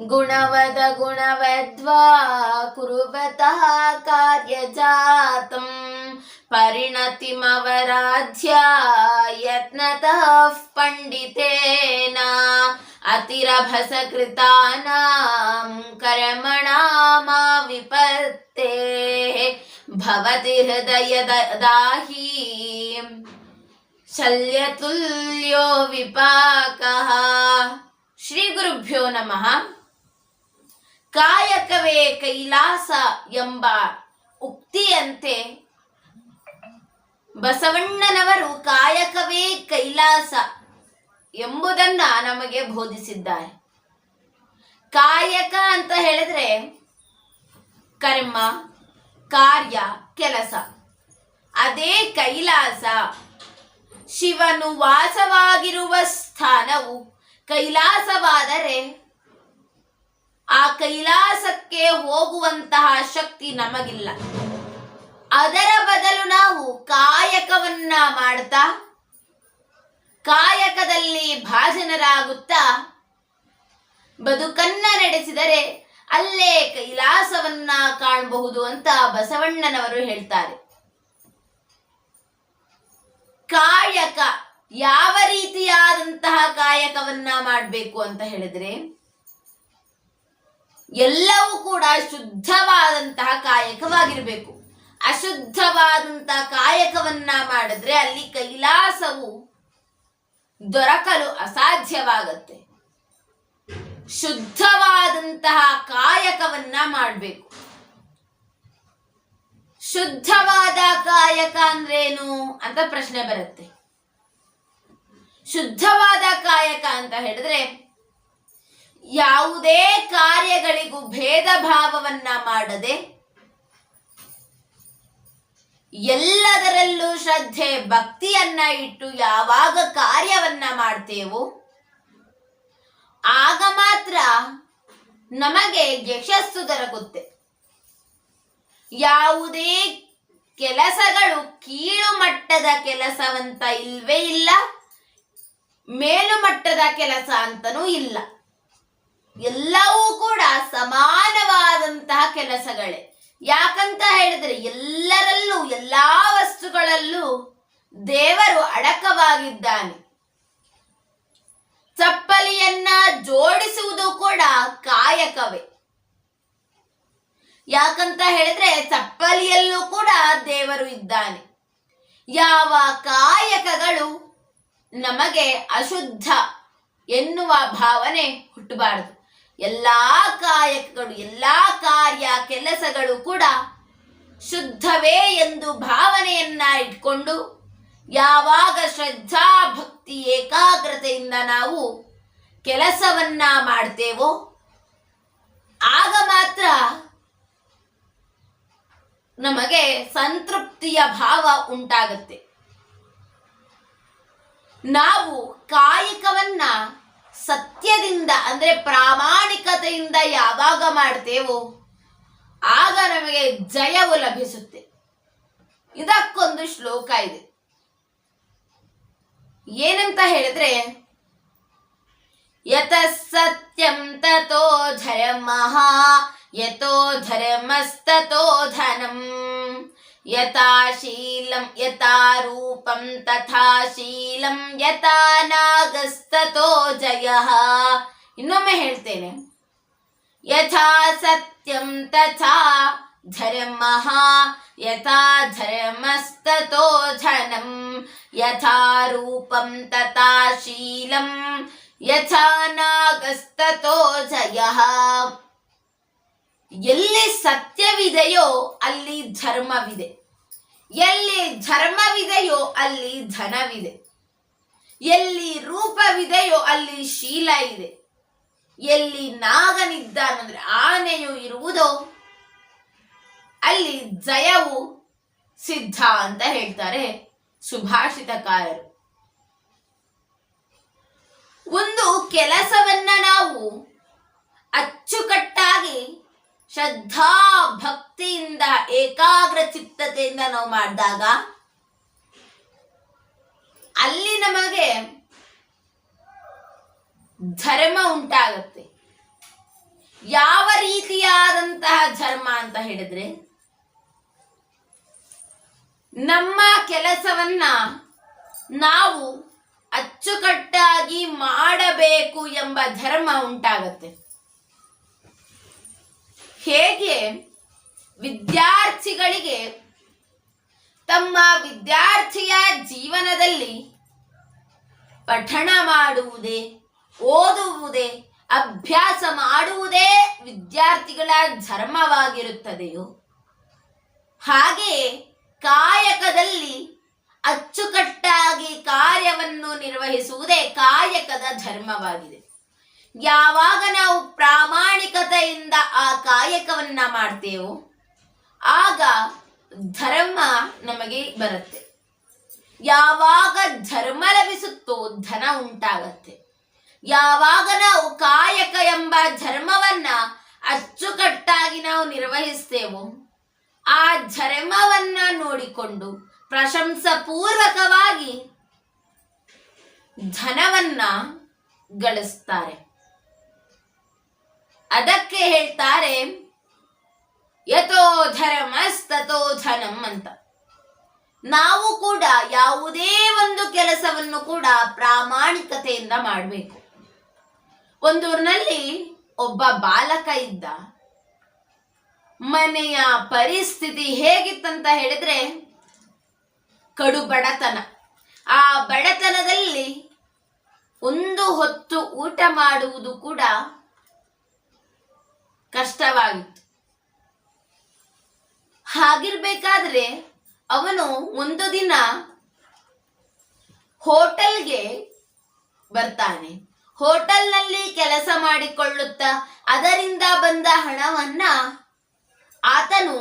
गुणवद गुणवद्वा कुर्वतः कार्यजातम्। परिणतिमवराध्या यत्नतः पण्डितेन अतिरभसकृतानां कर्मणामाविपत्तेः। भवति हृदयदाही शल्यतुल्यो विपाकः। श्रीगुरुभ्यो नमः। ಕಾಯಕವೇ ಕೈಲಾಸ ಎಂಬ ಉಕ್ತಿಯಂತೆ ಬಸವಣ್ಣನವರು ಕಾಯಕವೇ ಕೈಲಾಸ ಎಂಬುದನ್ನ ನಮಗೆ ಬೋಧಿಸಿದ್ದಾರೆ. ಕಾಯಕ ಅಂತ ಹೇಳಿದ್ರೆ ಕರ್ಮ, ಕಾರ್ಯ, ಕೆಲಸ. ಅದೇ ಕೈಲಾಸ. ಶಿವನು ವಾಸವಾಗಿರುವ ಸ್ಥಾನವು ಕೈಲಾಸವಾದರೆ ಆ ಕೈಲಾಸಕ್ಕೆ ಹೋಗುವಂತಹ ಶಕ್ತಿ ನಮಗಿಲ್ಲ. ಅದರ ಬದಲು ನಾವು ಕಾಯಕವನ್ನ ಮಾಡ್ತಾ, ಕಾಯಕದಲ್ಲಿ ಭಾಜನರಾಗುತ್ತಾ, ಬದುಕನ್ನ ನಡೆಸಿದರೆ ಅಲ್ಲೇ ಕೈಲಾಸವನ್ನ ಕಾಣಬಹುದು ಅಂತ ಬಸವಣ್ಣನವರು ಹೇಳ್ತಾರೆ. ಕಾಯಕ, ಯಾವ ರೀತಿಯಾದಂತಹ ಕಾಯಕವನ್ನ ಮಾಡಬೇಕು ಅಂತ ಹೇಳಿದ್ರೆ ಎಲ್ಲವೂ ಕೂಡ ಶುದ್ಧವಾದಂತಹ ಕಾಯಕವಾಗಿರಬೇಕು. ಅಶುದ್ಧವಾದಂತಹ ಕಾಯಕವನ್ನ ಮಾಡಿದ್ರೆ ಅಲ್ಲಿ ಕೈಲಾಸವು ದೊರಕಲು ಅಸಾಧ್ಯವಾಗತ್ತೆ. ಶುದ್ಧವಾದಂತಹ ಕಾಯಕವನ್ನ ಮಾಡಬೇಕು. ಶುದ್ಧವಾದ ಕಾಯಕ ಅಂದ್ರೇನು ಅಂತ ಪ್ರಶ್ನೆ ಬರುತ್ತೆ. ಶುದ್ಧವಾದ ಕಾಯಕ ಅಂತ ಹೇಳಿದ್ರೆ ಯಾವುದೇ ಕಾರ್ಯಗಳಿಗೂ ಭೇದ ಭಾವವನ್ನ ಮಾಡದೆ ಎಲ್ಲದರಲ್ಲೂ ಶ್ರದ್ಧೆ, ಭಕ್ತಿಯನ್ನ ಇಟ್ಟು ಯಾವಾಗ ಕಾರ್ಯವನ್ನ ಮಾಡ್ತೇವೋ, ಆಗ ಮಾತ್ರ ನಮಗೆ ಯಶಸ್ಸು ದೊರಕುತ್ತೆ. ಯಾವುದೇ ಕೆಲಸಗಳು ಕೀಳು ಮಟ್ಟದ ಕೆಲಸವಂತ ಇಲ್ವೇ ಇಲ್ಲ ಮೇಲುಮಟ್ಟದ ಕೆಲಸ ಅಂತನೂ ಇಲ್ಲ. ಎಲ್ಲವೂ ಕೂಡ ಸಮಾನವಾದಂತಹ ಕೆಲಸಗಳೇ. ಯಾಕಂತ ಹೇಳಿದ್ರೆ ಎಲ್ಲರಲ್ಲೂ, ಎಲ್ಲಾ ವಸ್ತುಗಳಲ್ಲೂ ದೇವರು ಅಡಕವಾಗಿದ್ದಾನೆ. ಚಪ್ಪಲಿಯನ್ನ ಜೋಡಿಸುವುದು ಕೂಡ ಕಾಯಕವೇ. ಯಾಕಂತ ಹೇಳಿದ್ರೆ ಚಪ್ಪಲಿಯಲ್ಲೂ ಕೂಡ ದೇವರು ಇದ್ದಾನೆ. ಯಾವ ಕಾಯಕಗಳು ನಮಗೆ ಅಶುದ್ಧ ಎನ್ನುವ ಭಾವನೆ ಹುಟ್ಟಬಾರದು. ಎಲ್ಲಾ ಕಾಯಕಗಳು, ಎಲ್ಲ ಕಾರ್ಯ ಕೆಲಸಗಳು ಕೂಡ ಶುದ್ಧವೇ ಎಂದು ಭಾವನೆಯನ್ನ ಇಟ್ಕೊಂಡು ಯಾವಾಗ ಶ್ರದ್ಧಾ ಭಕ್ತಿ ಏಕಾಗ್ರತೆಯಿಂದ ನಾವು ಕೆಲಸವನ್ನ ಮಾಡ್ತೇವೋ, ಆಗ ಮಾತ್ರ ನಮಗೆ ಸಂತೃಪ್ತಿಯ ಭಾವ ಉಂಟಾಗುತ್ತೆ. ನಾವು ಕಾಯಕವನ್ನ ಸತ್ಯದಿಂದ, ಅಂದ್ರೆ ಪ್ರಾಮಾಣಿಕತೆಯಿಂದ ಯಾವಾಗ ಮಾಡ್ತೇವೋ, ಆಗ ನಮಗೆ ಜಯವು ಲಭಿಸುತ್ತೆ. ಇದಕ್ಕೊಂದು ಶ್ಲೋಕ ಇದೆ. ಏನಂತ ಹೇಳಿದ್ರೆ, ಯತ ಸತ್ಯಂ ತಥೋ ಧರ್ಮಃ ಯಥೋ ಧರ್ಮಸ್ತಥೋ ಧನಂ. ಯಥಾ ಶೀಲಂ ಯಥಾ ರೂಪಂ ತಥಾ ಶೀಲಂ ಯಥಾ ನಾಗಸ್ತೋ ಜಯ ಇನ್ನೊಮ್ಮೆ ಹೇಳ್ತೇನೆ. ಯಥಾ ಸತ್ಯಂ ತಥಾ ಧರ್ಮ, ಯಥಾ ಧರ್ಮಸ್ತೋ ಧನಂ, ಯಥಾ ರೂಪಂ ತಥಾ ಶೀಲಂ, ಯಥಾ ನಾಗಸ್ತೋ ಜಯ। ಎಲ್ಲಿ ಸತ್ಯವಿದೆಯೋ ಅಲ್ಲಿ ಧರ್ಮವಿದೆ. ಎಲ್ಲಿ ಧರ್ಮವಿದೆಯೋ ಅಲ್ಲಿ ಧನವಿದೆ. ಎಲ್ಲಿ ರೂಪವಿದೆಯೋ ಅಲ್ಲಿ ಶೀಲ ಇದೆ. ಎಲ್ಲಿ ನಾಗನಿದ್ದಾನಂದ್ರೆ ಆನೆಯು ಇರುವುದೋ ಅಲ್ಲಿ ಜಯವು ಸಿದ್ಧ ಅಂತ ಹೇಳ್ತಾರೆ ಸುಭಾಷಿತಕಾರರು. ಒಂದು ಕೆಲಸವನ್ನ ನಾವು ಅಚ್ಚುಕಟ್ಟಾಗಿ ಶ್ರದ್ಧಾ ಭಕ್ತಿಯಿಂದ ಏಕಾಗ್ರ ಚಿತ್ತತೆಯಿಂದ ನಾವು ಮಾಡಿದಾಗ ಅಲ್ಲಿ ನಮಗೆ ಧರ್ಮ ಉಂಟಾಗುತ್ತೆ. ಯಾವ ರೀತಿಯಾದಂತಹ ಧರ್ಮ ಅಂತ ಹೇಳಿದ್ರೆ ನಮ್ಮ ಕೆಲಸವನ್ನ ನಾವು ಅಚ್ಚುಕಟ್ಟಾಗಿ ಮಾಡಬೇಕು ಎಂಬ ಧರ್ಮ ಉಂಟಾಗತ್ತೆ. ಹೇಗೆ ವಿದ್ಯಾರ್ಥಿಗಳಿಗೆ ತಮ್ಮ ವಿದ್ಯಾರ್ಥಿಯ ಜೀವನದಲ್ಲಿ ಪಠಣ ಮಾಡುವುದೇ, ಓದುವುದೇ, ಅಭ್ಯಾಸ ಮಾಡುವುದೇ ವಿದ್ಯಾರ್ಥಿಗಳ ಧರ್ಮವಾಗಿರುತ್ತದೆಯೋ? ಹಾಗೆಯೇ ಕಾಯಕದಲ್ಲಿ ಅಚ್ಚುಕಟ್ಟಾಗಿ ಕಾರ್ಯವನ್ನು ನಿರ್ವಹಿಸುವುದೇ ಕಾಯಕದ ಧರ್ಮವಾಗಿದೆ. ಯಾವಾಗ ನಾವು ಪ್ರಾಮಾಣಿಕತೆಯಿಂದ ಆ ಕಾಯಕವನ್ನ ಮಾಡ್ತೇವೋ, ಆಗ ಧರ್ಮ ನಮಗೆ ಬರುತ್ತೆ. ಯಾವಾಗ ಧರ್ಮ ಲಭಿಸುತ್ತೋ ಧನ ಉಂಟಾಗತ್ತೆ. ಯಾವಾಗ ನಾವು ಕಾಯಕ ಎಂಬ ಧರ್ಮವನ್ನ ಅಚ್ಚುಕಟ್ಟಾಗಿ ನಾವು ನಿರ್ವಹಿಸ್ತೇವೋ, ಆ ಧರ್ಮವನ್ನ ನೋಡಿಕೊಂಡು ಪ್ರಶಂಸಪೂರ್ವಕವಾಗಿ ಧನವನ್ನ ಗಳಿಸ್ತಾರೆ. ಅದಕ್ಕೆ ಹೇಳ್ತಾರೆ, ಯಥೋ ಧರ್ಮಸ್ತಥೋ ಧನಂ ಅಂತ. ನಾವು ಕೂಡ ಯಾವುದೇ ಒಂದು ಕೆಲಸವನ್ನು ಕೂಡ ಪ್ರಾಮಾಣಿಕತೆಯಿಂದ ಮಾಡಬೇಕು. ಒಂದೂರಿನಲ್ಲಿ ಒಬ್ಬ ಬಾಲಕ ಇದ್ದ. ಮನೆಯ ಪರಿಸ್ಥಿತಿ ಹೇಗಿತ್ತಂತ ಹೇಳಿದ್ರೆ, ಕಡು ಬಡತನ. ಆ ಬಡತನದಲ್ಲಿ ಒಂದು ಹೊತ್ತು ಊಟ ಮಾಡುವುದು ಕೂಡ ಕಷ್ಟವಾಗಿತ್ತು ಹಾಗಿರ್ಬೇಕಾದ್ರೆ ಅವನು ಒಂದು ದಿನ ಹೋಟೆಲ್ಗೆ ಬರ್ತಾನೆ. ಹೋಟೆಲ್ನಲ್ಲಿ ಕೆಲಸ ಮಾಡಿಕೊಳ್ಳುತ್ತಾ ಅದರಿಂದ ಬಂದ ಹಣವನ್ನ ಆತನು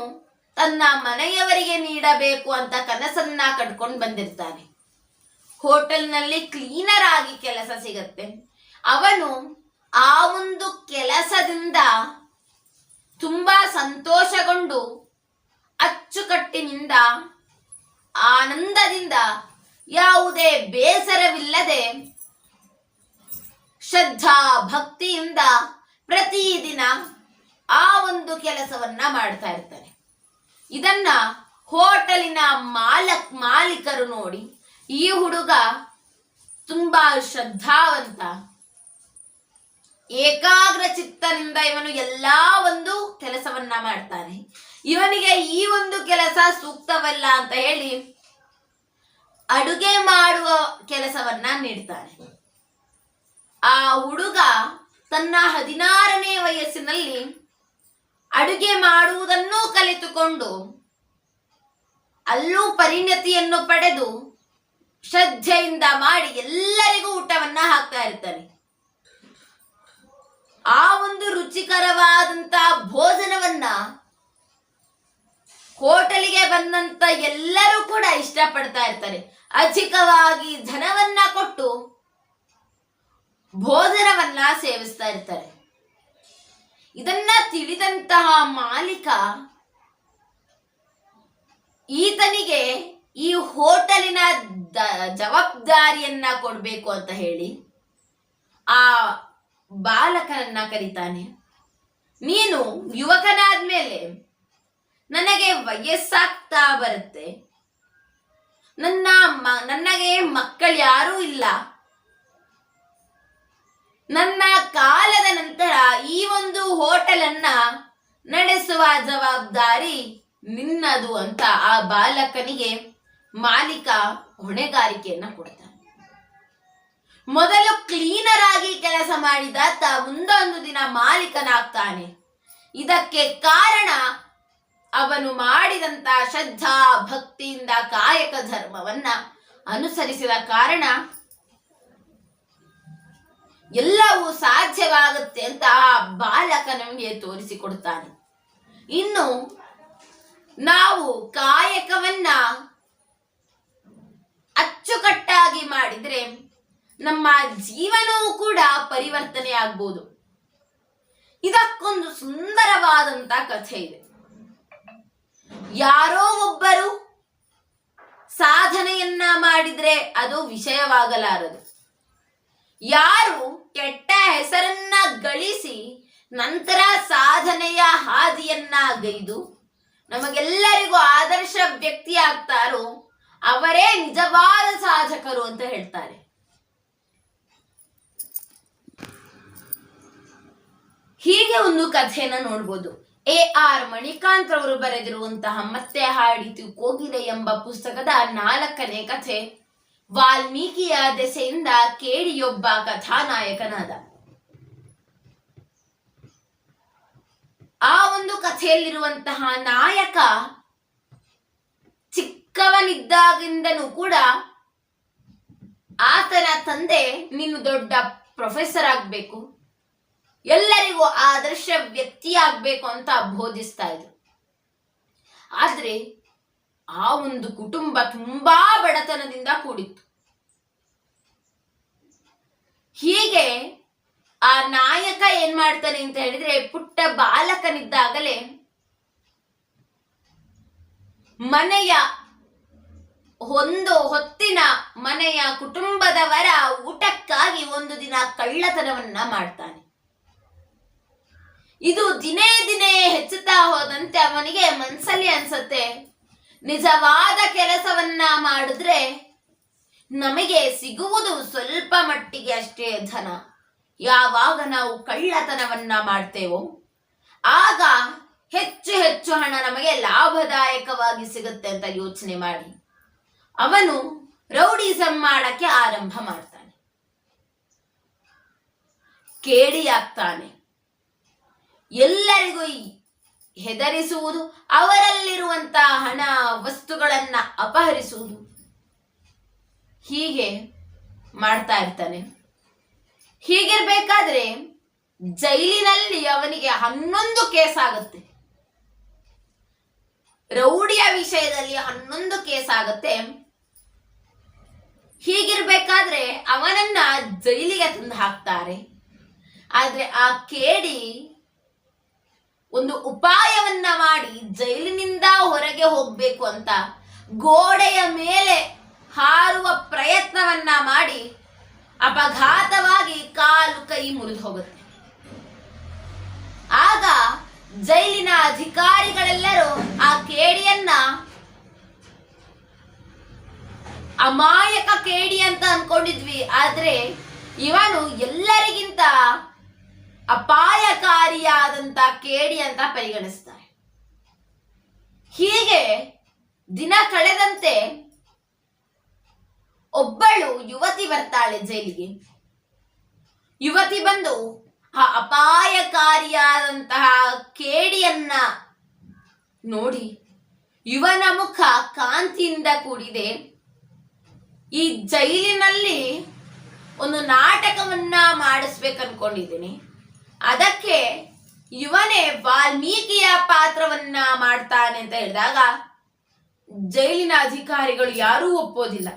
ತನ್ನ ಮನೆಯವರಿಗೆ ನೀಡಬೇಕು ಅಂತ ಕನಸನ್ನ ಕಟ್ಕೊಂಡು ಬಂದಿರ್ತಾನೆ. ಹೋಟೆಲ್ನಲ್ಲಿ ಕ್ಲೀನರ್ ಆಗಿ ಕೆಲಸ ಸಿಗತ್ತೆ. ಅವನು ಆ ಒಂದು ಕೆಲಸದಿಂದ ತುಂಬಾ ಸಂತೋಷಗೊಂಡು ಅಚ್ಚುಕಟ್ಟಿನಿಂದ, ಆನಂದದಿಂದ ಯಾವುದೇ ಬೇಸರವಿಲ್ಲದೆ ಶ್ರದ್ಧಾ ಭಕ್ತಿಯಿಂದ ಪ್ರತಿದಿನ ಆ ಒಂದು ಕೆಲಸವನ್ನ ಮಾಡ್ತಾ ಇರ್ತಾರೆ. ಇದನ್ನ ಹೋಟೆಲಿನ ಮಾಲಕ್ ಮಾಲೀಕರು ನೋಡಿ ಈ ಹುಡುಗ ತುಂಬಾ ಶ್ರದ್ಧಾವಂತ ಏಕಾಗ್ರ ಚಿತ್ತನಿಂದ ಇವನು ಎಲ್ಲಾ ಒಂದು ಕೆಲಸವನ್ನ ಮಾಡ್ತಾನೆ. ಇವನಿಗೆ ಈ ಒಂದು ಕೆಲಸ ಸೂಕ್ತವಲ್ಲ ಅಂತ ಹೇಳಿ ಅಡುಗೆ ಮಾಡುವ ಕೆಲಸವನ್ನ ನೀಡ್ತಾನೆ. ಆ ಹುಡುಗ ತನ್ನ ಹದಿನಾರನೇ ವಯಸ್ಸಿನಲ್ಲಿ ಅಡುಗೆ ಮಾಡುವುದನ್ನು ಕಲಿತುಕೊಂಡು ಅಲ್ಲೂ ಪರಿಣತಿಯನ್ನು ಪಡೆದು ಶ್ರದ್ಧೆಯಿಂದ ಮಾಡಿ ಎಲ್ಲರಿಗೂ ಊಟವನ್ನ ಹಾಕ್ತಾ ಇರ್ತಾನೆ. ಆ ಒಂದು ರುಚಿಕರವಾದಂತಹ ಭೋಜನವನ್ನ ಹೋಟೆಲಿಗೆ ಬಂದಂತ ಎಲ್ಲರೂ ಕೂಡ ಇಷ್ಟಪಡ್ತಾ ಇರ್ತಾರೆ. ಅಧಿಕವಾಗಿ ಧನವನ್ನ ಕೊಟ್ಟು ಭೋಜನವನ್ನ ಸೇವಿಸ್ತಾ ಇರ್ತಾರೆ. ಇದನ್ನ ತಿಳಿದಂತಹ ಮಾಲೀಕ ಈತನಿಗೆ ಈ ಹೋಟೆಲಿನ ಜವಾಬ್ದಾರಿಯನ್ನ ಕೊಡ್ಬೇಕು ಅಂತ ಹೇಳಿ ಆ ಬಾಲಕನನ್ನ ಕರೀತಾನೆ. ನೀನು ಯುವಕನಾದ್ಮೇಲೆ ನನಗೆ ವಯಸ್ಸಾಗ್ತಾ ಬರುತ್ತೆ. ನನ್ನ ನನಗೆ ಮಕ್ಕಳು ಯಾರೂ ಇಲ್ಲ. ನನ್ನ ಕಾಲದ ನಂತರ ಈ ಒಂದು ಹೋಟೆಲನ್ನ ನಡೆಸುವ ಜವಾಬ್ದಾರಿ ನಿನ್ನದು ಅಂತ ಆ ಬಾಲಕನಿಗೆ ಮಾಲೀಕ ಹೊಣೆಗಾರಿಕೆಯನ್ನ ಕೊಡ್ತಾನೆ. ಮೊದಲು ಕ್ಲೀನರ್ ಆಗಿ ಕೆಲಸ ಮಾಡಿದ ಮಾಡಿದಾತ ಮುಂದೊಂದು ದಿನ ಮಾಲೀಕನಾಗ್ತಾನೆ. ಇದಕ್ಕೆ ಕಾರಣ ಅವನು ಮಾಡಿದಂತ ಶ್ರದ್ಧಾ ಭಕ್ತಿಯಿಂದ ಕಾಯಕ ಧರ್ಮವನ್ನ ಅನುಸರಿಸಿದ ಕಾರಣ ಎಲ್ಲವೂ ಸಾಧ್ಯವಾಗುತ್ತೆ ಅಂತ ಆ ಬಾಲಕ ನಮಗೆ ತೋರಿಸಿಕೊಡ್ತಾನೆ. ಇನ್ನು ನಾವು ಕಾಯಕವನ್ನ ಅಚ್ಚುಕಟ್ಟಾಗಿ ಮಾಡಿದ್ರೆ ನಮ್ಮ ಜೀವನವೂ ಕೂಡ ಪರಿವರ್ತನೆ ಆಗ್ಬೋದು. ಇದಕ್ಕೊಂದು ಸುಂದರವಾದಂತ ಕಥೆ ಇದೆ. ಯಾರೋ ಒಬ್ಬರು ಸಾಧನೆಯನ್ನ ಮಾಡಿದ್ರೆ ಅದು ವಿಷಯವಾಗಲಾರದು. ಯಾರು ಕೆಟ್ಟ ಹೆಸರನ್ನ ಗಳಿಸಿ ನಂತರ ಸಾಧನೆಯ ಹಾದಿಯನ್ನ ಗೈದು ನಮಗೆಲ್ಲರಿಗೂ ಆದರ್ಶ ವ್ಯಕ್ತಿ ಆಗ್ತಾರೋ ಅವರೇ ನಿಜವಾದ ಸಾಧಕರು ಅಂತ ಹೇಳ್ತಾರೆ. ಹೀಗೆ ಒಂದು ಕಥೆಯನ್ನ ನೋಡ್ಬೋದು. ಎ ಆರ್ ಮಣಿಕಾಂತ್ ರವರು ಬರೆದಿರುವಂತಹ ಮತ್ತೆ ಹಾಡಿತು ಕೋಗಿಲೆ ಎಂಬ ಪುಸ್ತಕದ ನಾಲ್ಕನೇ ಕಥೆ. ವಾಲ್ಮೀಕಿಯ ದೆಸೆಯಿಂದ ಕೇಳಿಯೊಬ್ಬ ಕಥಾನಾಯಕನಾದ. ಆ ಒಂದು ಕಥೆಯಲ್ಲಿರುವಂತಹ ನಾಯಕ ಚಿಕ್ಕವನಿದ್ದಾಗಿಂದನೂ ಕೂಡ ಆತನ ತಂದೆ ನೀನು ದೊಡ್ಡ ಪ್ರೊಫೆಸರ್ ಆಗ್ಬೇಕು. ಎಲ್ಲರಿಗೂ ಆದರ್ಶ ವ್ಯಕ್ತಿಯಾಗಬೇಕು ಅಂತ ಬೋಧಿಸ್ತಾ ಇದ್ರು. ಆದ್ರೆ ಆ ಒಂದು ಕುಟುಂಬ ತುಂಬಾ ಬಡತನದಿಂದ ಕೂಡಿತ್ತು. ಹೀಗೆ ಆ ನಾಯಕ ಏನ್ ಮಾಡ್ತಾನೆ ಅಂತ ಹೇಳಿದ್ರೆ ಪುಟ್ಟ ಬಾಲಕನಿದ್ದಾಗಲೇ ಮನೆಯ ಒಂದು ಹೊತ್ತಿನ ಮನೆಯ ಕುಟುಂಬದವರ ಊಟಕ್ಕಾಗಿ ಒಂದು ದಿನ ಕಳ್ಳತನವನ್ನ ಮಾಡ್ತಾನೆ. ಇದು ದಿನೇ ದಿನೇ ಹೆಚ್ಚುತ್ತಾ ಹೋದಂತೆ ಅವನಿಗೆ ಮನ್ಸಲ್ಲಿ ಅನ್ಸತ್ತೆ. ನಿಜವಾದ ಕೆಲಸವನ್ನ ಮಾಡಿದ್ರೆ ನಮಗೆ ಸಿಗುವುದು ಸ್ವಲ್ಪ ಮಟ್ಟಿಗೆ ಅಷ್ಟೇ ಧನ. ಯಾವಾಗ ನಾವು ಕಳ್ಳತನವನ್ನ ಮಾಡ್ತೇವೋ, ಆಗ ಹೆಚ್ಚು ಹೆಚ್ಚು ಹಣ ನಮಗೆ ಲಾಭದಾಯಕವಾಗಿ ಸಿಗುತ್ತೆ ಅಂತ ಯೋಚನೆ ಮಾಡಿ. ಅವನು ರೌಡಿಸಂ ಮಾಡಕ್ಕೆ ಆರಂಭ ಮಾಡ್ತಾನೆ. ಕೇಡಿಯಾಗ್ತಾನೆ. ಎಲ್ಲರಿಗೂ ಹೆದರಿಸುವುದು, ಅವರಲ್ಲಿರುವಂತಹ ಹಣ, ವಸ್ತುಗಳನ್ನ ಅಪಹರಿಸುವುದು. ಹೀಗೆ ಮಾಡ್ತಾ ಇರ್ತಾನೆ. ಹೀಗಿರ್ಬೇಕಾದ್ರೆ ಜೈಲಿನಲ್ಲಿ ಅವನಿಗೆ ಹನ್ನೊಂದು ಕೇಸ್ ಆಗುತ್ತೆ ರೌಡಿಯ ವಿಷಯದಲ್ಲಿ ಹನ್ನೊಂದು ಕೇಸ್ ಆಗುತ್ತೆ ಹೀಗಿರ್ಬೇಕಾದ್ರೆ ಅವನನ್ನ ಜೈಲಿಗೆ ತಂದು ಹಾಕ್ತಾರೆ. ಆದ್ರೆ ಆ ಕೇಡಿ ಒಂದು ಉಪಾಯವನ್ನ ಮಾಡಿ ಜೈಲಿನಿಂದ ಹೊರಗೆ ಹೋಗ್ಬೇಕು ಅಂತ ಗೋಡೆಯ ಮೇಲೆ ಹಾರುವ ಪ್ರಯತ್ನವನ್ನ ಮಾಡಿ ಅಪಘಾತವಾಗಿ ಕಾಲು ಕೈ ಮುರಿದು ಹೋಗುತ್ತೆ. ಆಗ ಜೈಲಿನ ಅಧಿಕಾರಿಗಳೆಲ್ಲರೂ ಆ ಕೇಡಿಯನ್ನ ಅಮಾಯಕ ಕೇಡಿ ಅಂತ ಅನ್ಕೊಂಡಿದ್ವಿ. ಆದ್ರೆ ಇವನು ಎಲ್ಲರಿಗಿಂತ ಅಪಾಯಕಾರಿಯಾದಂತ ಕೇಡಿ ಅಂತ ಪರಿಗಣಿಸ್ತಾರೆ. ಹೀಗೆ ದಿನ ಕಳೆದಂತೆ ಒಬ್ಬಳು ಯುವತಿ ಬರ್ತಾಳೆ ಜೈಲಿಗೆ. ಯುವತಿ ಬಂದು ಆ ಅಪಾಯಕಾರಿಯಾದಂತಹ ಕೇಡಿಯನ್ನ ನೋಡಿ ಯುವನ ಮುಖ ಕಾಂತಿಯಿಂದ ಕೂಡಿದೆ. ಈ ಜೈಲಿನಲ್ಲಿ ಒಂದು ನಾಟಕವನ್ನ ಮಾಡಿಸ್ಬೇಕು ಅನ್ಕೊಂಡಿದ್ದೀನಿ ಅದಕ್ಕೆ ಇವನೇ ವಾಲ್ಮೀಕಿಯ ಪಾತ್ರವನ್ನ ಮಾಡ್ತಾನೆ ಅಂತ ಹೇಳಿದಾಗ, ಜೈಲಿನ ಅಧಿಕಾರಿಗಳು ಯಾರೂ ಒಪ್ಪೋದಿಲ್ಲ.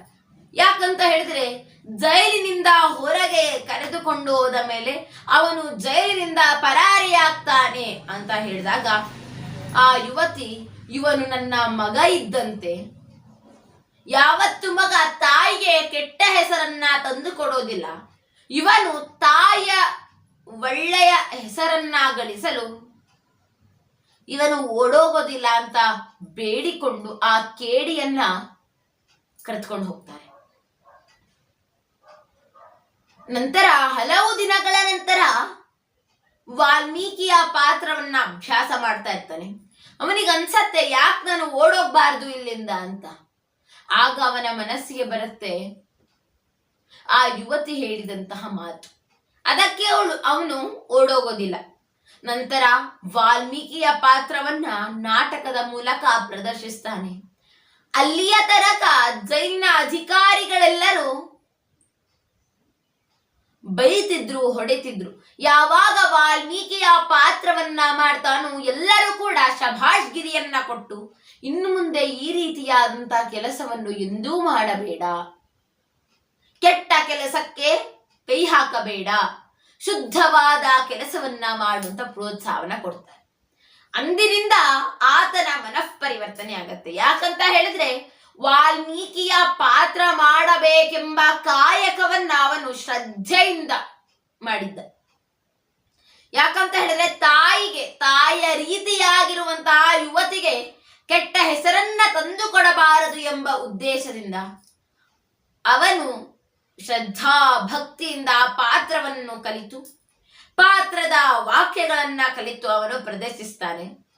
ಯಾಕಂತ ಹೇಳಿದ್ರೆ, ಜೈಲಿನಿಂದ ಹೊರಗೆ ಕರೆದುಕೊಂಡು ಹೋದ ಮೇಲೆ ಅವನು ಜೈಲಿನಿಂದ ಪರಾರಿಯಾಗ್ತಾನೆ ಅಂತ ಹೇಳಿದಾಗ, ಆ ಯುವತಿ, ಇವನು ನನ್ನ ಮಗ ಇದ್ದಂತೆ. ಯಾವತ್ತು ಮಗ ತಾಯಿಗೆ ಕೆಟ್ಟ ಹೆಸರನ್ನ ತಂದು ಕೊಡೋದಿಲ್ಲ. ಇವನು ತಾಯಿಯ ಒಳ್ಳೆಯ ಹೆಸರನ್ನ ಗಳಿಸಲು ಇವನು ಓಡೋಗೋದಿಲ್ಲ ಅಂತ ಬೇಡಿಕೊಂಡು ಆ ಕೇಡಿಯನ್ನ ಕರೆದುಕೊಂಡು ಹೋಗ್ತಾರೆ. ನಂತರ ಹಲವು ದಿನಗಳ ನಂತರ ವಾಲ್ಮೀಕಿಯ ಪಾತ್ರವನ್ನ ಅಭ್ಯಾಸ ಮಾಡ್ತಾ ಇರ್ತಾನೆ. ಅವನಿಗೆ ಅನ್ಸತ್ತೆ, ಯಾಕೆ ನಾನು ಓಡೋಗ್ಬಾರ್ದು ಇಲ್ಲಿಂದ ಅಂತ. ಆಗ ಅವನ ಮನಸ್ಸಿಗೆ ಬರುತ್ತೆ ಆ ಯುವತಿ ಹೇಳಿದಂತಹ ಮಾತು. ಅದಕ್ಕೆ ಅವಳು, ಅವನು ಓಡೋಗೋದಿಲ್ಲ. ನಂತರ ವಾಲ್ಮೀಕಿಯ ಪಾತ್ರವನ್ನ ನಾಟಕದ ಮೂಲಕ ಪ್ರದರ್ಶಿಸ್ತಾನೆ. ಅಲ್ಲಿಯ ತನಕ ಜೈನ ಅಧಿಕಾರಿಗಳೆಲ್ಲರೂ ಬೈತಿದ್ರು, ಹೊಡೆತಿದ್ರು. ಯಾವಾಗ ವಾಲ್ಮೀಕಿಯ ಪಾತ್ರವನ್ನ ಮಾಡ್ತಾನೋ ಎಲ್ಲರೂ ಕೂಡ ಶಭಾಷ್ಗಿರಿಯನ್ನ ಕೊಟ್ಟು, ಇನ್ನು ಮುಂದೆ ಈ ರೀತಿಯಾದಂತಹ ಕೆಲಸವನ್ನು ಎಂದೂ ಮಾಡಬೇಡ. ಕೆಟ್ಟ ಕೆಲಸಕ್ಕೆ ಕೈ ಹಾಕಬೇಡ ಶುದ್ಧವಾದ ಕೆಲಸವನ್ನ ಮಾಡು ಅಂತ ಪ್ರೋತ್ಸಾಹವನ್ನ ಕೊಡ್ತಾರೆ. ಅಂದಿನಿಂದ ಆತನ ಮನಃಪರಿವರ್ತನೆ ಆಗತ್ತೆ. ಯಾಕಂತ ಹೇಳಿದ್ರೆ ವಾಲ್ಮೀಕಿಯ ಪಾತ್ರ ಮಾಡಬೇಕೆಂಬ ಕಾಯಕವನ್ನ ಅವನು ಶ್ರದ್ಧೆಯಿಂದ ಮಾಡಿದ್ದ. ಯಾಕಂತ ಹೇಳಿದ್ರೆ ತಾಯಿಗೆ, ತಾಯಿಯ ರೀತಿಯಾಗಿರುವಂತಹ ಯುವತಿಗೆ ಕೆಟ್ಟ ಹೆಸರನ್ನ ತಂದು ಕೊಡಬಾರದು ಎಂಬ ಉದ್ದೇಶದಿಂದ ಅವನು ಶ್ರದ್ಧಾ ಭಕ್ತಿಯಿಂದ ಪಾತ್ರವನ್ನು ಕಲಿತು, ಪಾತ್ರದ ವಾಕ್ಯಗಳನ್ನ ಕಲಿತು ಅವನು ಪ್ರದರ್ಶಿಸ್ತಾನೆ.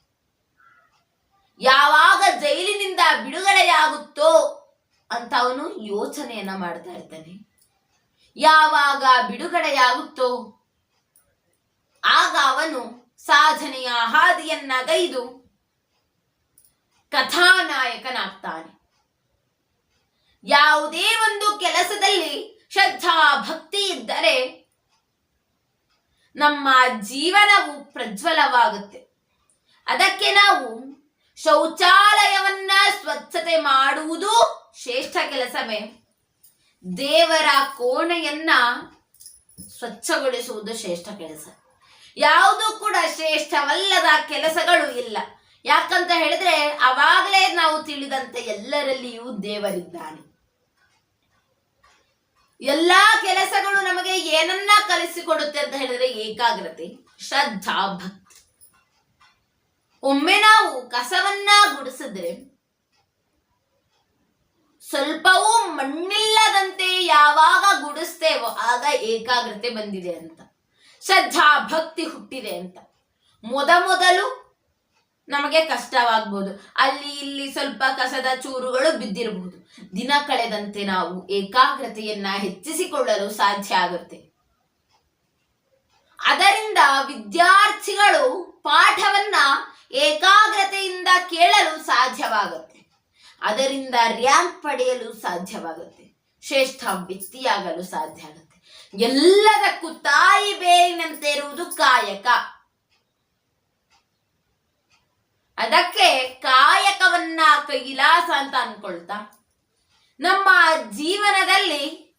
ಯಾವಾಗ ಜೈಲಿನಿಂದ ಬಿಡುಗಡೆಯಾಗುತ್ತೋ ಅಂತ ಅವನು ಯೋಚನೆಯನ್ನ ಮಾಡ್ತಾ ಇರ್ತಾನೆ. ಯಾವಾಗ ಬಿಡುಗಡೆಯಾಗುತ್ತೋ ಆಗ ಅವನು ಸಾಧನೆಯ ಹಾದಿಯನ್ನ ಗೈದು ಕಥಾನಾಯಕನಾಗ್ತಾನೆ. ಯಾವುದೇ ಒಂದು ಕೆಲಸದಲ್ಲಿ ಶ್ರದ್ಧಾ ಭಕ್ತಿ ಇದ್ದರೆ ನಮ್ಮ ಜೀವನವು ಪ್ರಜ್ವಲವಾಗುತ್ತೆ. ಅದಕ್ಕೆ ನಾವು ಶೌಚಾಲಯವನ್ನ ಸ್ವಚ್ಛತೆ ಮಾಡುವುದು ಶ್ರೇಷ್ಠ ಕೆಲಸವೇ. ದೇವರ ಕೋಣೆಯನ್ನ ಸ್ವಚ್ಛಗೊಳಿಸುವುದು ಶ್ರೇಷ್ಠ ಕೆಲಸ. ಯಾವುದು ಕೂಡ ಶ್ರೇಷ್ಠವಲ್ಲದ ಕೆಲಸಗಳು ಇಲ್ಲ. ಯಾಕಂತ ಹೇಳಿದ್ರೆ ಅವಾಗಲೇ ನಾವು ತಿಳಿದಂತೆ ಎಲ್ಲರಲ್ಲಿಯೂ ದೇವರಿದ್ದಾನೆ. ಎಲ್ಲಾ ಕೆಲಸಗಳು ನಮಗೆ ಏನನ್ನ ಕಲಿಸಿಕೊಡುತ್ತೆ ಅಂತ ಹೇಳಿದ್ರೆ ಏಕಾಗ್ರತೆ, ಶ್ರದ್ಧಾ, ಭಕ್ತಿ. ಒಮ್ಮೆ ನಾವು ಕಸವನ್ನ ಗುಡಿಸಿದ್ರೆ ಸ್ವಲ್ಪವೂ ಮಣ್ಣಿಲ್ಲದಂತೆ ಯಾವಾಗ ಗುಡಿಸ್ತೇವೋ ಆಗ ಏಕಾಗ್ರತೆ ಬಂದಿದೆ ಅಂತ. ಶ್ರದ್ಧಾ, ಭಕ್ತಿ ಹುಟ್ಟಿದೆ ಅಂತ. ಮೊದ ಮೊದಲು ನಮಗೆ ಕಷ್ಟವಾಗ್ಬೋದು. ಅಲ್ಲಿ ಇಲ್ಲಿ ಸ್ವಲ್ಪ ಕಸದ ಚೂರುಗಳು ಬಿದ್ದಿರಬಹುದು ದಿನ ಕಳೆದಂತೆ ನಾವು ಏಕಾಗ್ರತೆಯನ್ನ ಹೆಚ್ಚಿಸಿಕೊಳ್ಳಲು ಸಾಧ್ಯ ಆಗುತ್ತೆ. ಅದರಿಂದ ವಿದ್ಯಾರ್ಥಿಗಳು ಪಾಠವನ್ನ ಏಕಾಗ್ರತೆಯಿಂದ ಕೇಳಲು ಸಾಧ್ಯವಾಗುತ್ತೆ. ಅದರಿಂದ ರ್ಯಾಂಕ್ ಪಡೆಯಲು ಸಾಧ್ಯವಾಗುತ್ತೆ. ಶ್ರೇಷ್ಠ ವ್ಯಕ್ತಿಯಾಗಲು ಸಾಧ್ಯ ಆಗುತ್ತೆ. ಎಲ್ಲದಕ್ಕೂ ತಾಯಿ ಬೇರಿನಂತೆ ಇರುವುದು ಕಾಯಕ. ಅದಕ್ಕೆ ಕಾಯಕವನ್ನ ಕೈಲಾಸ ಅಂತ ಅನ್ಕೊಳ್ತಾ. ನಮ್ಮ ಜೀವನದಲ್ಲಿ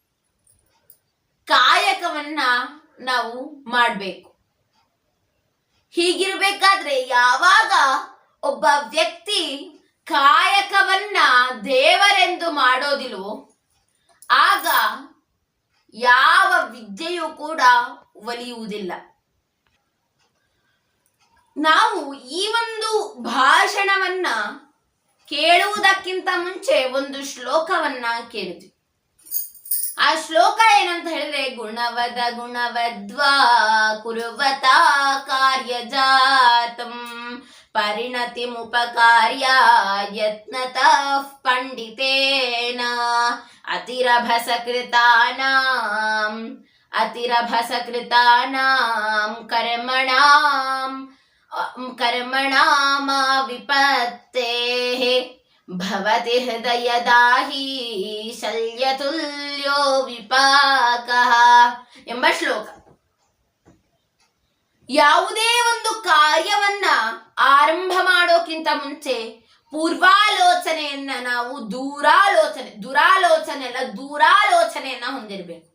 ಕಾಯಕವನ್ನ ನಾವು ಮಾಡಬೇಕು. ಹೀಗಿರ್ಬೇಕಾದ್ರೆ ಯಾವಾಗ ಒಬ್ಬ ವ್ಯಕ್ತಿ ಕಾಯಕವನ್ನ ದೇವರೆಂದು ಮಾಡೋದಿಲ್ವೋ, ಆಗ ಯಾವ ವಿದ್ಯೆಯೂ ಕೂಡ ಒಲಿಯುವುದಿಲ್ಲ. ನಾವು ಈ ಒಂದು ಭಾಷಣವನ್ನ ಕೇಳುವುದಕ್ಕಿಂತ ಮುಂಚೆ ಒಂದು ಶ್ಲೋಕವನ್ನ ಕೇಳಿದ್ವಿ ಆ ಶ್ಲೋಕ ಏನಂತ ಹೇಳಿದ್ರೆ ಗುಣವದ ಗುಣವದ್ವಾ ಕುರುವತ ಕಾರ್ಯಜಾತಂ ಪರಿಣತಿ ಮುಪಕಾರ್ಯ ಯತ್ನತ ಪಂಡಿತೇನ ಅತಿರಭಸಕೃತಾನಾಂ ಅತಿರಭಸಕೃತಾನಾಂ ಕರ್ಮಣಾಂ ಕರ್ಮಣಾಮ विपत्तेः। ಭವತಿ ಹೃದಯದಾಹಿ ಶಲ್ಯತುಲ್ಯೋ ವಿಪಾಕಃ ಎಂಬ ಶ್ಲೋಕ. ಯಾವುದೇ ಒಂದು ಕಾರ್ಯವನ್ನ ಆರಂಭ ಮಾಡೋಕ್ಕಿಂತ ಮುಂಚೆ ಪೂರ್ವಾಲೋಚನೆಯನ್ನ ನಾವು ದೂರಾಲೋಚನೆ, ದುರಾಲೋಚನೆ ಅಲ್ಲ, ದೂರಾಲೋಚನೆಯನ್ನ ಹೊಂದಿರಬೇಕು.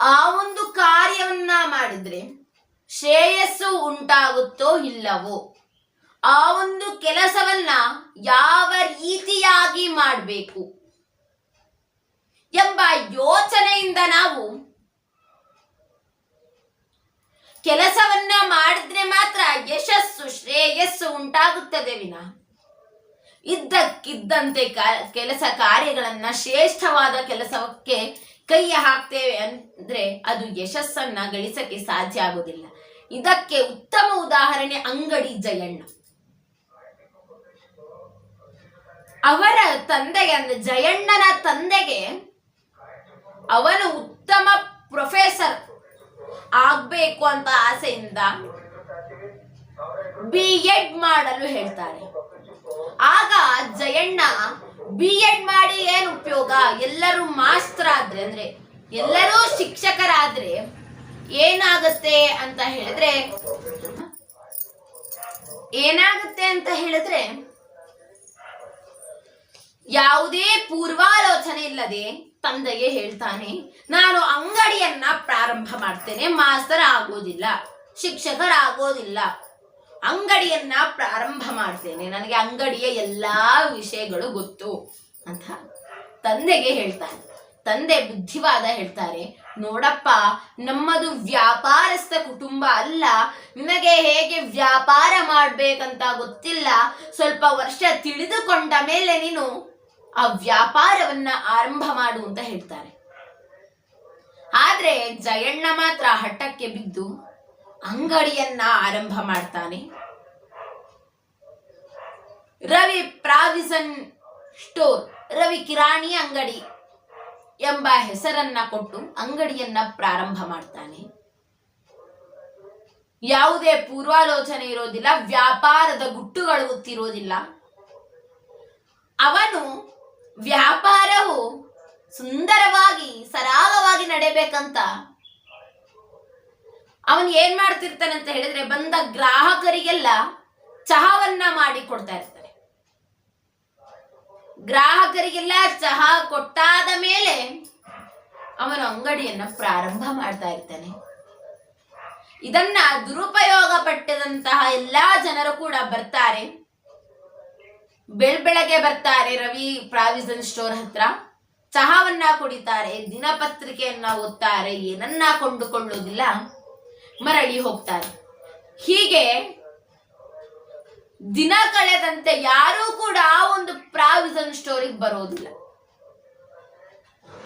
ಆ ಒಂದು ಕಾರ್ಯವನ್ನ ಮಾಡಿದ್ರೆ ಶ್ರೇಯಸ್ಸು ಉಂಟಾಗುತ್ತೋ ಇಲ್ಲವೋ? ಆ ಒಂದು ಕೆಲಸವನ್ನ ಯಾವ ರೀತಿಯಾಗಿ ಮಾಡಬೇಕು? ಎಂಬ ಯೋಚನೆಯಿಂದ ನಾವು ಕೆಲಸವನ್ನ ಮಾಡಿದ್ರೆ ಮಾತ್ರ ಯಶಸ್ಸು, ಶ್ರೇಯಸ್ಸು ಉಂಟಾಗುತ್ತದೆ ವಿನ. ಇದ್ದಕ್ಕಿದ್ದಂತೆ ಕೆಲಸ ಕಾರ್ಯಗಳನ್ನ ಶ್ರೇಷ್ಠವಾದ ಕೆಲಸಕ್ಕೆ ಕೈಯ ಹಾಕ್ತೇವೆ ಅಂದ್ರೆ ಅದು ಯಶಸ್ಸನ್ನ ಗಳಿಸಕ್ಕೆ ಸಾಧ್ಯ ಆಗುವುದಿಲ್ಲ. ಇದಕ್ಕೆ ಉತ್ತಮ ಉದಾಹರಣೆ ಅಂಗಡಿ ಜಯಣ್ಣ. ಅವರ ತಂದೆಗೆ ಅಂದ್ರೆ ಜಯಣ್ಣನ ತಂದೆಗೆ ಅವನು ಉತ್ತಮ ಪ್ರೊಫೆಸರ್ ಆಗ್ಬೇಕು ಅಂತ ಆಸೆಯಿಂದ ಬಿ ಎಡ್ ಮಾಡಲು ಹೇಳ್ತಾರೆ. ಆಗ ಜಯಣ್ಣ ಬಿ ಎಡ್ ಮಾಡಿ ಏನು ಉಪಯೋಗ? ಎಲ್ಲರೂ ಮಾಸ್ಟರ್ ಆದ್ರೆ ಅಂದ್ರೆ ಎಲ್ಲರೂ ಶಿಕ್ಷಕರಾದ್ರೆ ಏನಾಗುತ್ತೆ ಅಂತ ಹೇಳಿದ್ರೆ, ಏನಾಗುತ್ತೆ ಅಂತ ಹೇಳಿದ್ರೆ, ಯಾವುದೇ ಪೂರ್ವಾಲೋಚನೆ ಇಲ್ಲದೆ ತಂದೆಗೆ ಹೇಳ್ತಾನೆ, ನಾನು ಅಂಗಡಿಯನ್ನ ಪ್ರಾರಂಭ ಮಾಡ್ತೇನೆ, ಮಾಸ್ತರ್ ಆಗೋದಿಲ್ಲ, ಶಿಕ್ಷಕರಾಗೋದಿಲ್ಲ, ಅಂಗಡಿಯನ್ನ ಪ್ರಾರಂಭ ಮಾಡ್ತೇನೆ, ನನಗೆ ಅಂಗಡಿಯ ಎಲ್ಲಾ ವಿಷಯಗಳು ಗೊತ್ತು ಅಂತ ತಂದೆಗೆ ಹೇಳ್ತಾನೆ. ತಂದೆ ಬುದ್ಧಿವಾದ ಹೇಳ್ತಾರೆ ನೋಡಪ್ಪ, ನಮ್ಮದು ವ್ಯಾಪಾರಸ್ಥ ಕುಟುಂಬ ಅಲ್ಲ. ನಿನಗೆ ಹೇಗೆ ವ್ಯಾಪಾರ ಮಾಡ್ಬೇಕಂತ ಗೊತ್ತಿಲ್ಲ. ಸ್ವಲ್ಪ ವರ್ಷ ತಿಳಿದುಕೊಂಡ ಮೇಲೆ ನೀನು ಆ ವ್ಯಾಪಾರವನ್ನ ಆರಂಭ ಮಾಡು ಅಂತ ಹೇಳ್ತಾರೆ. ಆದ್ರೆ ಜಯಣ್ಣ ಮಾತ್ರ ಹಠಕ್ಕೆ ಬಿದ್ದು ಅಂಗಡಿಯನ್ನ ಆರಂಭ ಮಾಡ್ತಾನೆ. ರವಿ ಪ್ರಾವಿಸನ್ ಸ್ಟೋರ್, ರವಿ ಕಿರಾಣಿ ಅಂಗಡಿ. ಎಂಬ ಹೆಸರನ್ನ ಕೊಟ್ಟು ಅಂಗಡಿಯನ್ನ ಪ್ರಾರಂಭ ಮಾಡ್ತಾನೆ. ಯಾವುದೇ ಪೂರ್ವಾಲೋಚನೆ ಇರೋದಿಲ್ಲ, ವ್ಯಾಪಾರದ ಗುಟ್ಟುಗಳು ಗೊತ್ತಿರೋದಿಲ್ಲ. ಅವನು ವ್ಯಾಪಾರವು ಸುಂದರವಾಗಿ, ಸರಾಗವಾಗಿ ನಡೆಯಬೇಕಂತ ಅವನು ಏನ್ ಮಾಡ್ತಿರ್ತಾನೆ ಅಂತ ಹೇಳಿದ್ರೆ ಬಂದ ಗ್ರಾಹಕರಿಗೆಲ್ಲ ಚಹಾವನ್ನ ಮಾಡಿ ಕೊಡ್ತಾ ಇರ್ತಾನೆ. ಗ್ರಾಹಕರಿಗೆಲ್ಲ ಚಹಾ ಕೊಟ್ಟಾದ ಮೇಲೆ ಅವನು ಅಂಗಡಿಯನ್ನ ಪ್ರಾರಂಭ ಮಾಡ್ತಾ ಇರ್ತಾನೆ. ಇದನ್ನ ದುರುಪಯೋಗ ಪಟ್ಟದಂತಹ ಎಲ್ಲಾ ಜನರು ಕೂಡ ಬರ್ತಾರೆ. ಬೆಳ್ಬೆಳಗ್ಗೆ ಬರ್ತಾರೆ ರವಿ ಪ್ರಾವಿಸನ್ ಸ್ಟೋರ್ ಹತ್ರ. ಚಹಾವನ್ನ ಕುಡಿತಾರೆ, ದಿನಪತ್ರಿಕೆಯನ್ನ ಓದ್ತಾರೆ, ಏನನ್ನ ಕೊಂಡುಕೊಳ್ಳುವುದಿಲ್ಲ ಮರಳಿ ಹೋಗ್ತಾರೆ. ಹೀಗೆ ದಿನ ಕಳೆದಂತೆ ಯಾರೂ ಕೂಡ ಆ ಒಂದು ಪ್ರಾವಿಸನ್ ಸ್ಟೋರಿಗೆ ಬರೋದಿಲ್ಲ.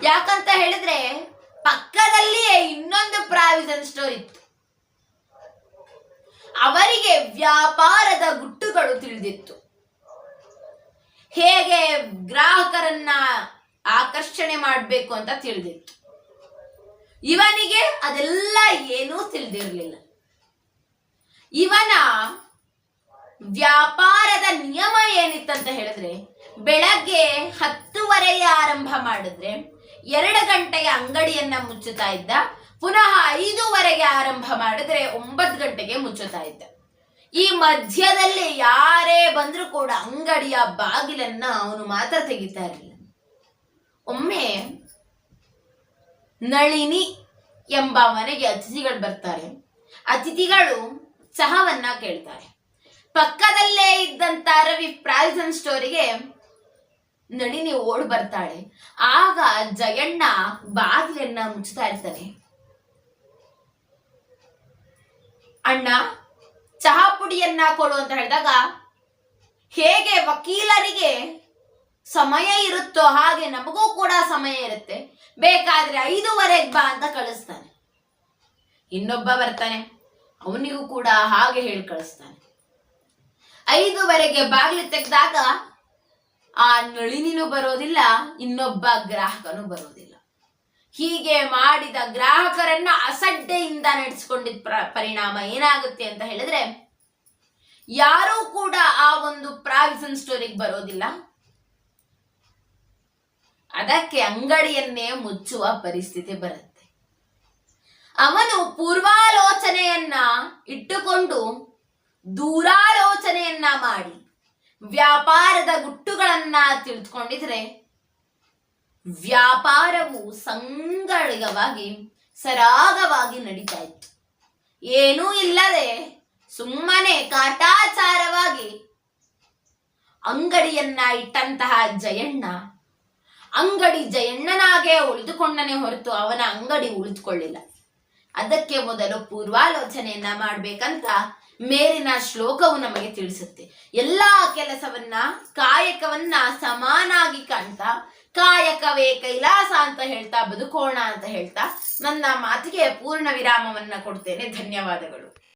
ಯಾಕಂತ ಹೇಳಿದ್ರೆ ಪಕ್ಕದಲ್ಲಿಯೇ ಇನ್ನೊಂದು ಪ್ರಾವಿಸನ್ ಸ್ಟೋರ್ ಇತ್ತು. ಅವರಿಗೆ ವ್ಯಾಪಾರದ ಗುಟ್ಟುಗಳು ತಿಳಿದಿತ್ತು. ಹೇಗೆ ಗ್ರಾಹಕರನ್ನ ಆಕರ್ಷಣೆ ಮಾಡಬೇಕು ಅಂತ ತಿಳಿದಿತ್ತು. ಇವನಿಗೆ ಅದೆಲ್ಲ ಏನೂ ತಿಳಿದಿರಲಿಲ್ಲ. ಇವನ ವ್ಯಾಪಾರದ ನಿಯಮ ಏನಿತ್ತಂತ ಹೇಳಿದ್ರೆ, ಬೆಳಗ್ಗೆ ಹತ್ತುವರೆಗೆ ಆರಂಭ ಮಾಡಿದ್ರೆ ಎರಡು ಗಂಟೆಗೆ ಅಂಗಡಿಯನ್ನ ಮುಚ್ಚುತ್ತಾ ಇದ್ದ, ಪುನಃ ಐದೂವರೆಗೆ ಆರಂಭ ಮಾಡಿದ್ರೆ ಒಂಬತ್ತು ಗಂಟೆಗೆ ಮುಚ್ಚುತ್ತಾ ಇದ್ದ. ಈ ಮಧ್ಯದಲ್ಲಿ ಯಾರೇ ಬಂದ್ರೂ ಕೂಡ ಅಂಗಡಿಯ ಬಾಗಿಲನ್ನ ಅವನು ಮಾತ್ರ ತೆಗಿತಾ ಇರಲಿಲ್ಲ. ಒಮ್ಮೆ ನಳಿನಿ ಎಂಬ ಮನೆಗೆ ಅತಿಥಿಗಳು ಬರ್ತಾರೆ. ಅತಿಥಿಗಳು ಚಹಾವನ್ನ ಕೇಳ್ತಾರೆ. ಪಕ್ಕದಲ್ಲೇ ಇದ್ದಂತ ರವಿ ಪ್ರಾಲ್ಸನ್ ಸ್ಟೋರಿಗೆ ನಳಿನಿ ಓಡ್ ಬರ್ತಾಳೆ. ಆಗ ಜಯಣ್ಣ ಬಾಗಿಲನ್ನ ಮುಚ್ತಾ ಇರ್ತಾನೆ. ಅಣ್ಣ, ಚಹಾ ಪುಡಿಯನ್ನ ಕೊಡು ಅಂತ ಹೇಳಿದಾಗ, ಹೇಗೆ ವಕೀಲರಿಗೆ ಸಮಯ ಇರುತ್ತೋ ಹಾಗೆ ನಮಗೂ ಕೂಡ ಸಮಯ ಇರುತ್ತೆ. ಬೇಕಾದ್ರೆ ಐದೂವರೆಗೆ ಬಾ ಅಂತ ಕಳಿಸ್ತಾನೆ. ಇನ್ನೊಬ್ಬ ಬರ್ತಾನೆ. ಅವನಿಗೂ ಕೂಡ ಹಾಗೆ ಹೇಳಿ ಕಳಿಸ್ತಾನೆ. ಐದೂವರೆಗೆ ಬಾಗಿಲು ತೆಗೆದಾಗ ಆ ನಳಿನಿನೂ ಬರೋದಿಲ್ಲ, ಇನ್ನೊಬ್ಬ ಗ್ರಾಹಕನು ಬರೋದಿಲ್ಲ. ಹೀಗೆ ಮಾಡಿದ ಗ್ರಾಹಕರನ್ನ ಅಸಡ್ಡೆಯಿಂದ ನಡೆಸಿಕೊಂಡಿದ ಪ್ರ- ಪರಿಣಾಮ ಏನಾಗುತ್ತೆ ಅಂತ ಹೇಳಿದ್ರೆ, ಯಾರೂ ಕೂಡ ಆ ಒಂದು ಪ್ರಾವಿಸನ್ ಸ್ಟೋರಿಗೆ ಬರೋದಿಲ್ಲ. ಅದಕ್ಕೆ ಅಂಗಡಿಯನ್ನೇ ಮುಚ್ಚುವ ಪರಿಸ್ಥಿತಿ ಬರುತ್ತೆ. ಅವನು ಪೂರ್ವಾಲೋಚನೆಯನ್ನ ಇಟ್ಟುಕೊಂಡು ದೂರಾಲೋಚನೆಯನ್ನ ಮಾಡಿ, ವ್ಯಾಪಾರದ ಗುಟ್ಟುಗಳನ್ನ ತಿಳಿದುಕೊಂಡಿದ್ರೆ, ವ್ಯಾಪಾರವು ಸಂಗಳಿಗವಾಗಿ ಸರಾಗವಾಗಿ ನಡೀತಾ ಇತ್ತು. ಏನೂ ಇಲ್ಲದೆ ಸುಮ್ಮನೆ ಕಾಟಾಚಾರವಾಗಿ ಅಂಗಡಿಯನ್ನ ಇಟ್ಟಂತಹ ಜಯಣ್ಣ, ಅಂಗಡಿ ಜಯಣ್ಣನಾಗೆ ಉಳಿದುಕೊಂಡನೆ ಹೊರತು ಅವನ ಅಂಗಡಿ ಉಳಿದುಕೊಳ್ಳಿಲ್ಲ. ಅದಕ್ಕೆ ಮೊದಲು ಪೂರ್ವಾಲೋಚನೆಯನ್ನ ಮಾಡ್ಬೇಕಂತ ಮೇಲಿನ ಶ್ಲೋಕವು ನಮಗೆ ತಿಳಿಸುತ್ತೆ. ಎಲ್ಲಾ ಕೆಲಸವನ್ನ ಕಾಯಕವನ್ನ ಸಮಾನಾಗಿ ಕಾಣ್ತಾ, ಕಾಯಕವೇ ಕೈಲಾಸ ಅಂತ ಹೇಳ್ತಾ, ಬದುಕೋಣ ಅಂತ ಹೇಳ್ತಾ ನನ್ನ ಮಾತಿಗೆ ಪೂರ್ಣ ವಿರಾಮವನ್ನ ಕೊಡ್ತೇನೆ. ಧನ್ಯವಾದಗಳು.